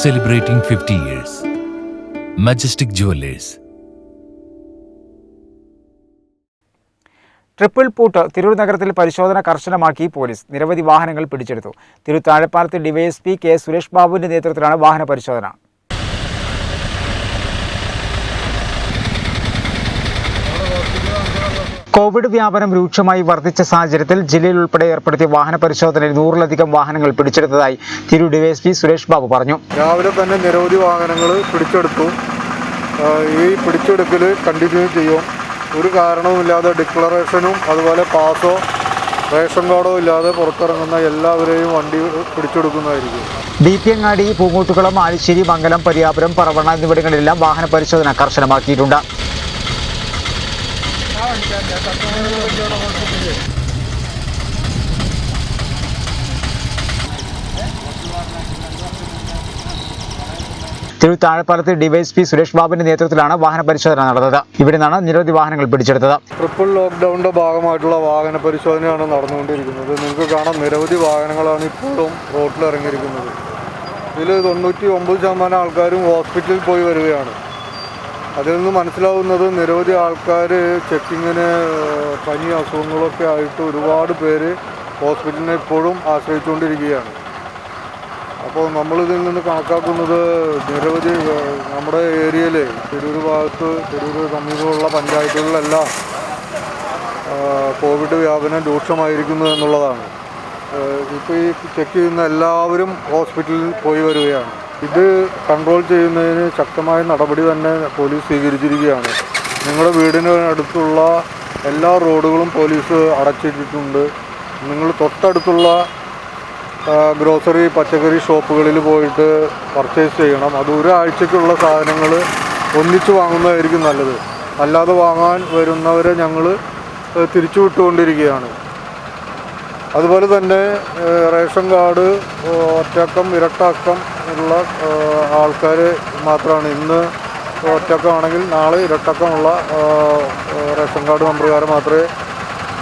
celebrating 50 years. Majestic Jewelers. Triple പൂട്ട് തിരൂർ നഗരത്തിൽ പരിശോധന കർശനമാക്കി പോലീസ് നിരവധി വാഹനങ്ങൾ പിടിച്ചെടുത്തു തിരുത്താഴപ്പാലത്ത് താഴെപ്പാലത്ത് ഡിവൈഎസ്പി കെ സുരേഷ് ബാബുവിന്റെ നേതൃത്വത്തിലാണ് വാഹന പരിശോധന കോവിഡ് വ്യാപനം രൂക്ഷമായി വർദ്ധിച്ച സാഹചര്യത്തിൽ ജില്ലയിൽ ഉൾപ്പെടെ ഏർപ്പെടുത്തിയ വാഹന പരിശോധനയിൽ നൂറിലധികം വാഹനങ്ങൾ പിടിച്ചെടുത്തതായി തിരു ഡിവൈഎസ്പി സുരേഷ് ബാബു പറഞ്ഞു. രാവിലെ തന്നെ നിരവധി വാഹനങ്ങൾ പിടിച്ചെടുത്തു. ഈ പിടിച്ചെടുക്കൽ കണ്ടിന്യൂ ചെയ്യും. ഒരു കാരണവുമില്ലാതെ ഡിക്ലറേഷനും അതുപോലെ പാസോ റേഷൻ കാർഡോ ഇല്ലാതെ പുറത്തിറങ്ങുന്ന എല്ലാവരെയും വണ്ടി പിടിച്ചെടുക്കുന്നതായിരിക്കും. ബി പി അങ്ങാടി പൂങ്ങോട്ടുകുളം ആലിശ്ശേരി മംഗലം പരിയാപുരം പറവണ എന്നിവിടങ്ങളിലെല്ലാം വാഹന പരിശോധന കർശനമാക്കിയിട്ടുണ്ട്. തിരു താഴെപ്പാലത്ത് ഡിവൈഎസ്പി സുരേഷ് ബാബുവിന്റെ നേതൃത്വത്തിലാണ് വാഹന പരിശോധന നടന്നത്. ഇവിടെ നിന്നാണ് നിരവധി വാഹനങ്ങൾ പിടിച്ചെടുത്തത്. ട്രിപ്പിൾ ലോക്ക്ഡൌണിന്റെ ഭാഗമായിട്ടുള്ള വാഹന പരിശോധനയാണ് നടന്നുകൊണ്ടിരിക്കുന്നത്. നിങ്ങൾക്ക് കാണാം നിരവധി വാഹനങ്ങളാണ് ഇപ്പോഴും റോഡിൽ ഇറങ്ങിയിരിക്കുന്നത് ഇതിൽ തൊണ്ണൂറ്റി ഒമ്പത് ശതമാനം ആൾക്കാരും ഹോസ്പിറ്റലിൽ പോയി വരികയാണ്. അതിൽ നിന്ന് മനസ്സിലാവുന്നത് നിരവധി ആൾക്കാർ ചെക്കിങ്ങിന് പനി അസുഖങ്ങളൊക്കെ ആയിട്ട് ഒരുപാട് പേര് ഹോസ്പിറ്റലിനെ ഇപ്പോഴും ആശ്രയിച്ചുകൊണ്ടിരിക്കുകയാണ്. അപ്പോൾ നമ്മളിതിൽ നിന്ന് കണക്കാക്കുന്നത് നിരവധി നമ്മുടെ ഏരിയയിൽ തിരൂർ ഭാഗത്ത് തിരൂർ സമീപമുള്ള പഞ്ചായത്തുകളിലെല്ലാം കോവിഡ് വ്യാപനം രൂക്ഷമായിരിക്കുന്നു എന്നുള്ളതാണ്. ഇപ്പോൾ ഈ ചെക്ക് ചെയ്യുന്ന എല്ലാവരും ഹോസ്പിറ്റലിൽ പോയി വരികയാണ്. ഇത് കൺട്രോൾ ചെയ്യുന്നതിന് ശക്തമായ നടപടി തന്നെ പോലീസ് സ്വീകരിച്ചിരിക്കുകയാണ്. നിങ്ങളുടെ വീടിന് അടുത്തുള്ള എല്ലാ റോഡുകളും പോലീസ് അടച്ചിട്ടിട്ടുണ്ട്. നിങ്ങൾ തൊട്ടടുത്തുള്ള ഗ്രോസറി പച്ചക്കറി ഷോപ്പുകളിൽ പോയിട്ട് പർച്ചേസ് ചെയ്യണം. അത് ഒരാഴ്ചയ്ക്കുള്ള സാധനങ്ങൾ ഒന്നിച്ച് വാങ്ങുന്നതായിരിക്കും നല്ലത്. അല്ലാതെ വാങ്ങാൻ വരുന്നവരെ ഞങ്ങൾ തിരിച്ചു വിട്ടുകൊണ്ടിരിക്കുകയാണ് അതുപോലെ തന്നെ റേഷൻ കാർഡ് ഒറ്റക്കം ഇരട്ടക്കം ഉള്ള ആൾക്കാർ മാത്രമാണ് ഇന്ന് ഒറ്റക്കമാണെങ്കിൽ നാളെ ഇരട്ടക്കമുള്ള റേഷൻ കാർഡ് നമ്പറുകാരെ മാത്രമേ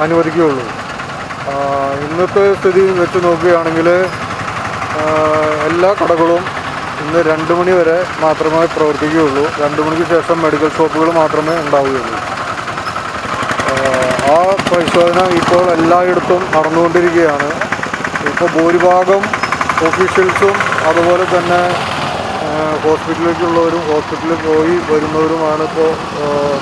അനുവദിക്കുകയുള്ളൂ. ഇന്നത്തെ സ്ഥിതി വെച്ച് നോക്കുകയാണെങ്കിൽ എല്ലാ കടകളും ഇന്ന് രണ്ട് മണി വരെ മാത്രമേ പ്രവർത്തിക്കുകയുള്ളൂ. രണ്ട് മണിക്ക് ശേഷം മെഡിക്കൽ ഷോപ്പുകൾ മാത്രമേ ഉണ്ടാവുകയുള്ളൂ. പരിശോധന ഇപ്പോൾ എല്ലായിടത്തും നടന്നുകൊണ്ടിരിക്കുകയാണ്. ഇപ്പോൾ ഭൂരിഭാഗം ഓഫീഷ്യൽസും അതുപോലെ തന്നെ ഹോസ്പിറ്റലിലേക്കുള്ളവരും ഹോസ്പിറ്റലിൽ പോയി വരുന്നവരുമാണ് ഇപ്പോൾ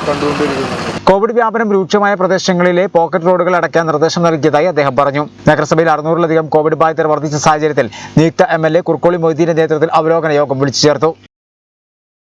കണ്ടുകൊണ്ടിരിക്കുന്നത്. കോവിഡ് വ്യാപനം രൂക്ഷമായ പ്രദേശങ്ങളിലെ പോക്കറ്റ് റോഡുകൾ അടയ്ക്കാൻ നിർദ്ദേശം നൽകിയതായി അദ്ദേഹം പറഞ്ഞു. നഗരസഭയിൽ അറുന്നൂറിലധികം കോവിഡ് ബാധിതർ വർദ്ധിച്ച സാഹചര്യത്തിൽ നിയുക്ത എം എൽ എ കുർക്കോളി മൊയ്തീന്റെ നേതൃത്വത്തിൽ അവലോകന യോഗം വിളിച്ചു ചേർത്തു.